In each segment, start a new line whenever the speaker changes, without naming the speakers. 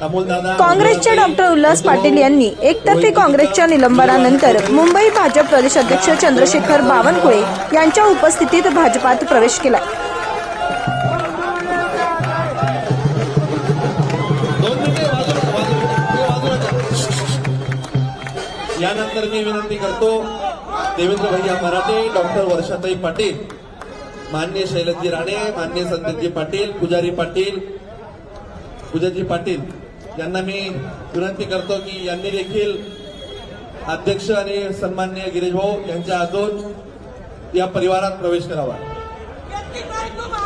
काँग्रेसचे डॉक्टर उल्हास पाटील यांनी एकतर्फी काँग्रेसच्या निलंबनानंतर मुंबई भाजप प्रदेशाध्यक्ष चंद्रशेखर बावनकुळे यांच्या उपस्थितीत भाजपात प्रवेश केला.
यानंतर मी विनंती करतो देवेंद्र भैया मराठे डॉक्टर वर्षाताई पाटील मान्य शैलजी राणे मान्य संदीपजी पाटील पुजारी पाटील पूजाजी पाटील यांना मी विनंती करतो की यांनी देखील अध्यक्ष आणि सन्मान्य गिरीश भाऊ यांच्या अजून या परिवारात प्रवेश करावा.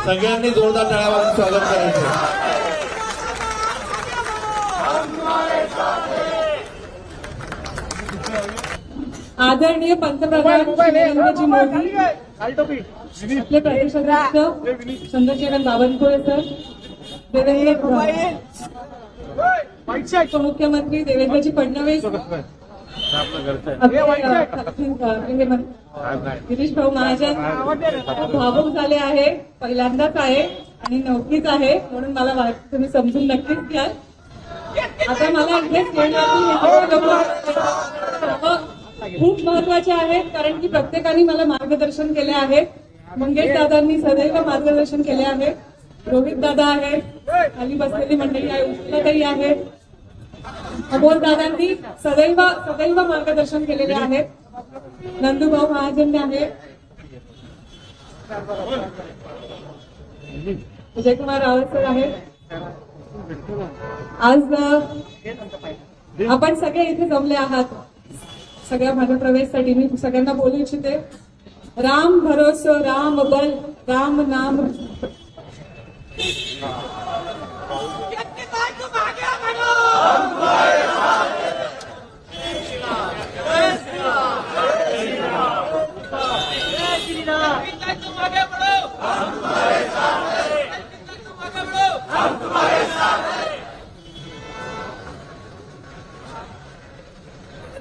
सगळ्यांनी जोरदार टाळ्या वाजून स्वागत करायचं.
आदरणीय पंतप्रधान श्री नरेंद्रजी मोदी आपले प्रदेशाध्यक्ष चंद्रशेखर बावनकुळे सर देवेंद्र उपमुख्यमंत्री देवेंद्रजी फडणवीस. हे गिरीश भाऊ महाजन भावुक झाले आहे. पहिल्यांदाच आहे. आणि नवकीच आहे. म्हणून मला वाटतं तुम्ही समजून नक्कीच घ्याल आता मला हे लोकं खूप महत्त्वाचे आहेत. कारण की प्रत्येकाने मला मार्गदर्शन केले आहे. मंगेश दादांनी सदैव मार्गदर्शन केले आहे. रोहित दादा आहेत खाली बसलेली मंडळी आहे उष्णताई आहे. अमोल दादांनी सदैव सदैव मार्गदर्शन केलेले आहेत. नंदूभाऊ महाजन आहे. विजयकुमार रावत सर आहेत आज आपण सगळे इथे जमले आहात. सगळ्या माझ्या प्रवेशसाठी मी सगळ्यांना बोलू इच्छिते. राम भरोसो राम बल राम नाम.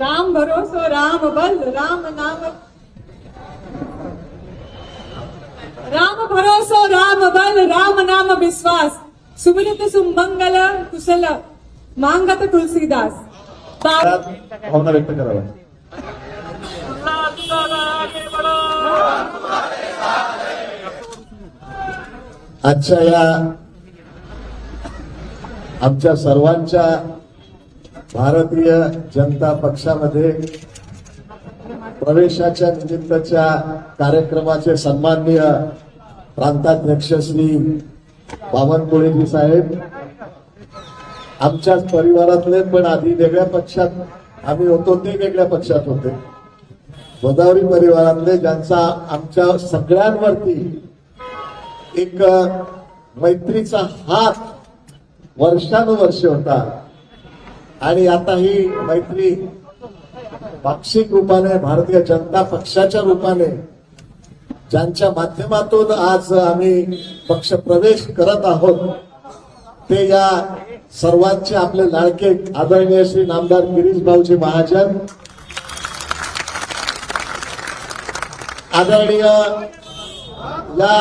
राम भरोसो राम बल राम नाम। राम भरोसो राम बल राम नाम विश्वास. सुमिलित सुमंगल कुशल. मांगत तुलसीदास.
भावना व्यक्त कराव्या
आजच्या या आमच्या सर्वांच्या भारतीय जनता पक्षामध्ये प्रवेशाच्या निमित्ताच्या कार्यक्रमाचे सन्माननीय प्रांताध्यक्षश्री बावनकुळेजी साहेब आमच्याच परिवारातले पण आधी वेगळ्या पक्षात आम्ही होतो ते वेगळ्या पक्षात होते. गोदावरी परिवारातले ज्यांचा आमच्या सगळ्यांवरती एक मैत्रीचा हात वर्षानुवर्ष होता. आणि आता ही मैत्री पाक्षिक रूपाने भारतीय जनता पक्षाच्या रूपाने ज्यांच्या माध्यमातून आज आम्ही पक्ष प्रवेश करत आहोत ते या सर्वांचे आपले लाडके आदरणीय श्री नामदार गिरीश भाऊजी महाजन आदरणीय या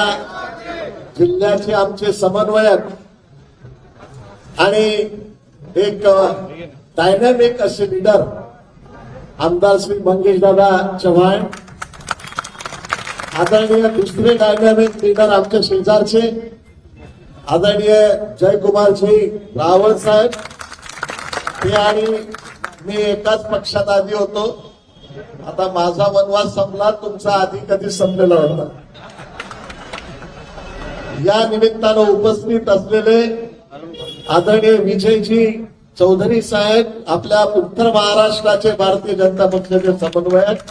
जिल्ह्याचे आमचे समन्वयक आणि एक डायनॅमिक असे लिडर आमदार श्री मंगेश दादा चव्हाण आदरणीय दुसरे डायनॅमिक लीडर आमच्या शेजारचे आदरणीय जयकुमार सिंग रावळ साहेब. ते आणि मी एकाच पक्षात आधी होतो. आता माझा वनवास संपला तुमचा आधी कधी संपलेला होता. या निमित्तानं उपस्थित असलेले आदरणीय विजयजी चौधरी साहेब आपल्या उत्तर महाराष्ट्राचे भारतीय जनता पक्षाचे समन्वयक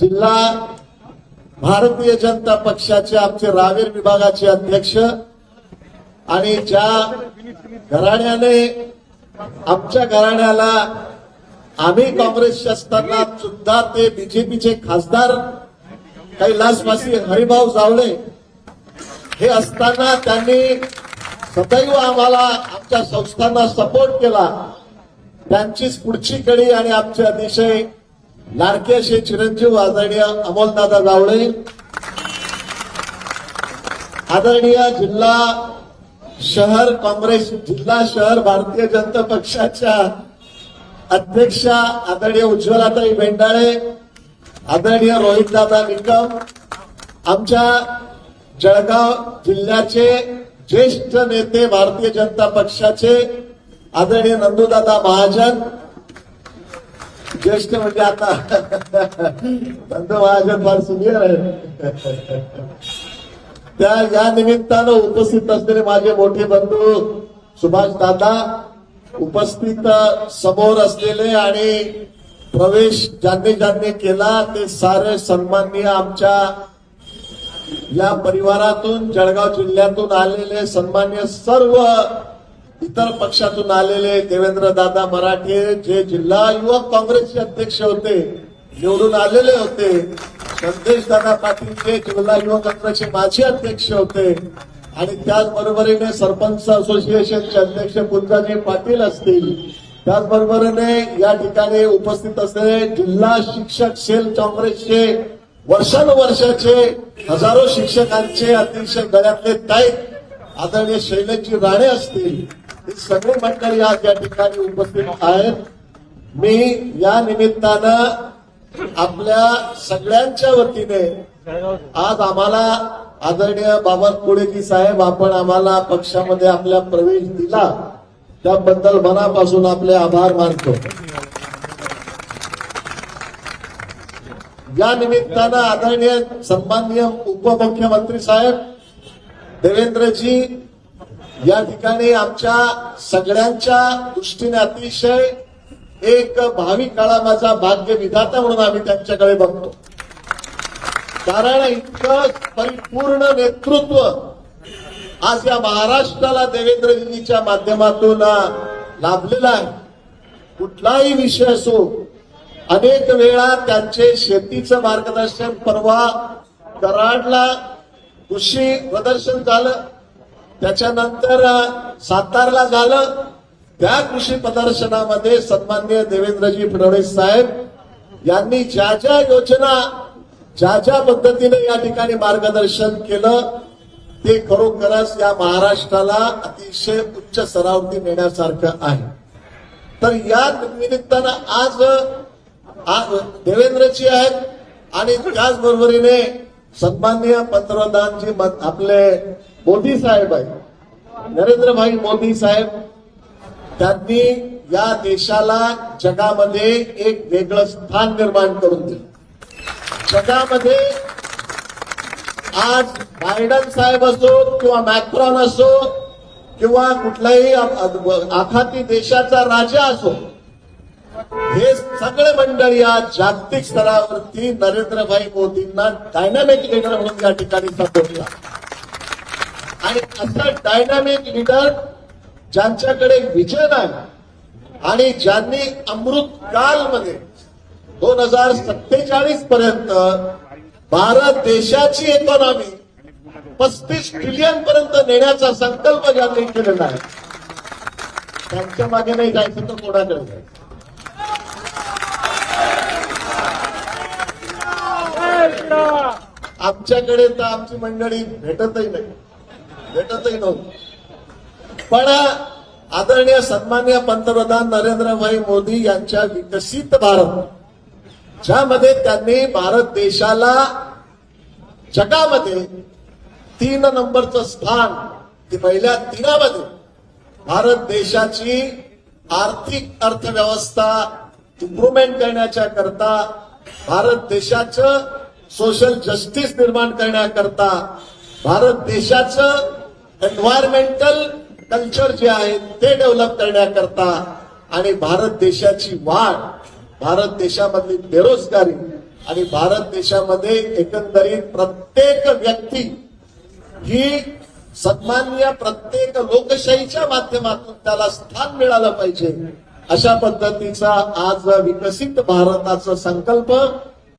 जिल्हा भारतीय जनता पक्षाचे आमचे रावेर विभागाचे अध्यक्ष आणि ज्या घराण्याने आमच्या घराण्याला आम्ही काँग्रेसचे असताना सुद्धा ते बीजेपीचे खासदार कैलासवासी हरिभाऊ जावळे हे असताना त्यांनी सदैव आम्हाला आमच्या संस्थांना सपोर्ट केला. त्यांचीच पुढची कडी आणि आमचे अतिशय लाडके चिरंजीव आदरणीय अमोलदादा जावळे आदरणीय जिल्हा शहर काँग्रेस जिल्हा शहर भारतीय जनता पक्षाच्या अध्यक्षा आदरणीय उज्ज्वलाताई भेंडाळे आदरणीय रोहितदादा निकम आमच्या जळगाव जिल्ह्याचे ज्येष्ठ नेते भारतीय जनता पक्षाचे आदरणीय नंदूदादा महाजन ज्येष्ठ म्हणजे आता संत महाजन फार सुनियर आहे. त्या या निमित्तानं उपस्थित असलेले माझे मोठे बंधू सुभाष दादा उपस्थित समोर असलेले आणि प्रवेश ज्यांनी ज्यांनी केला ते सारे सन्माननीय आमच्या या परिवारातून जळगाव जिल्ह्यातून आलेले सन्मान्य सर्व इतर पक्षातून आलेले देवेंद्र दादा मराठे जे जिल्हा युवक काँग्रेसचे अध्यक्ष होते निवडून आलेले होते संदेश दादा पाटील जे जिल्हा युवक काँग्रेसचे माजी अध्यक्ष होते आणि त्याचबरोबरीने सरपंच असोसिएशनचे अध्यक्ष पुंजाजी पाटील असतील. त्याचबरोबरीने या ठिकाणी उपस्थित असलेले जिल्हा शिक्षक सेल काँग्रेसचे वर्षानुवर्षाचे हजारो शिक्षकांचे अतिशय गळ्यातले ताईत आदरणीय शैलेशजी राणे असतील. सगळे सगळी मंडळी आज या ठिकाणी उपस्थित आहेत मी या निमित्तानं आपल्या सगळ्यांच्या वतीने आज आम्हाला आदरणीय बाबा साहेब आपण आम्हाला पक्षामध्ये आपला प्रवेश दिला त्याबद्दल मनापासून आपले आभार मानतो. या निमित्तानं आदरणीय सन्माननीय उपमुख्यमंत्री साहेब देवेंद्रजी या ठिकाणी आमच्या सगळ्यांच्या दृष्टीने अतिशय एक भावी काळा माझा भाग्य विधाता म्हणून आम्ही त्यांच्याकडे बघतो. कारण इतकं परिपूर्ण नेतृत्व आज या महाराष्ट्राला देवेंद्रजींच्या माध्यमातून लाभलेला आहे. कुठलाही विषय असो अनेक वेळा त्यांचे शेतीचं मार्गदर्शन परवा कराडला कृषी प्रदर्शन झालं. त्याच्यानंतर सातारला झालं. त्या कृषी प्रदर्शनामध्ये सन्माननीय देवेंद्रजी फडणवीस साहेब यांनी ज्या ज्या योजना ज्या ज्या पद्धतीने या ठिकाणी मार्गदर्शन केलं ते खरोखरच या महाराष्ट्राला अतिशय उच्च सरावती नेण्यासारखं आहे. तर या निमित्तानं आज आज देवेंद्रजी आहेत आणि त्याचबरोबरीने सन्माननीय पंतप्रधानजी आपले मोदी साहेब आहेत. नरेंद्रभाई मोदी साहेब त्यांनी या देशाला जगामध्ये एक वेगळं स्थान निर्माण करून दिलं. जगामध्ये आज बायडन साहेब असो किंवा मॅक्रॉन असो किंवा कुठलाही आखाती देशाचा राजा असो हे सगळे मंडळी आज जागतिक स्तरावरती नरेंद्रभाई मोदींना डायनामिक लिडर म्हणून या ठिकाणी संबोधला आणि असं डायनामिक लिडर ज्यांच्याकडे विजन आहे आणि ज्यांनी अमृत कालमध्ये दोन हजार सत्तेचाळीस पर्यंत भारत देशाची इकॉनॉमी पस्तीस ट्रिलियन पर्यंत नेण्याचा संकल्प ज्यांनी केलेला आहे त्यांच्या मागे नाही जायचं तर कोणाकडे जायचं? आमच्याकडे तर आमची मंडळी भेटतही नाही. भेटतही नव्हती. पण आदरणीय सन्मान्य पंतप्रधान नरेंद्रभाई मोदी यांच्या विकसित भारत ज्यामध्ये त्यांनी भारत देशाला जगामध्ये तीन नंबरचं स्थान ते पहिल्या तीनामध्ये भारत देशाची आर्थिक अर्थव्यवस्था इम्प्रुव्हमेंट करण्याच्या करता भारत देशाचं सोशल जस्टिस निर्माण करण्याकरता भारत देशाचं एन्व्हायरमेंटल कल्चर जे आहे ते डेव्हलप करण्याकरता आणि भारत देशाची वाढ भारत देशामधली बेरोजगारी आणि भारत देशामध्ये एकंदरीत प्रत्येक व्यक्ती ही सन्मान्य प्रत्येक लोकशाहीच्या माध्यमातून त्याला स्थान मिळालं पाहिजे. अशा पद्धतीचा आज विकसित भारताचा संकल्प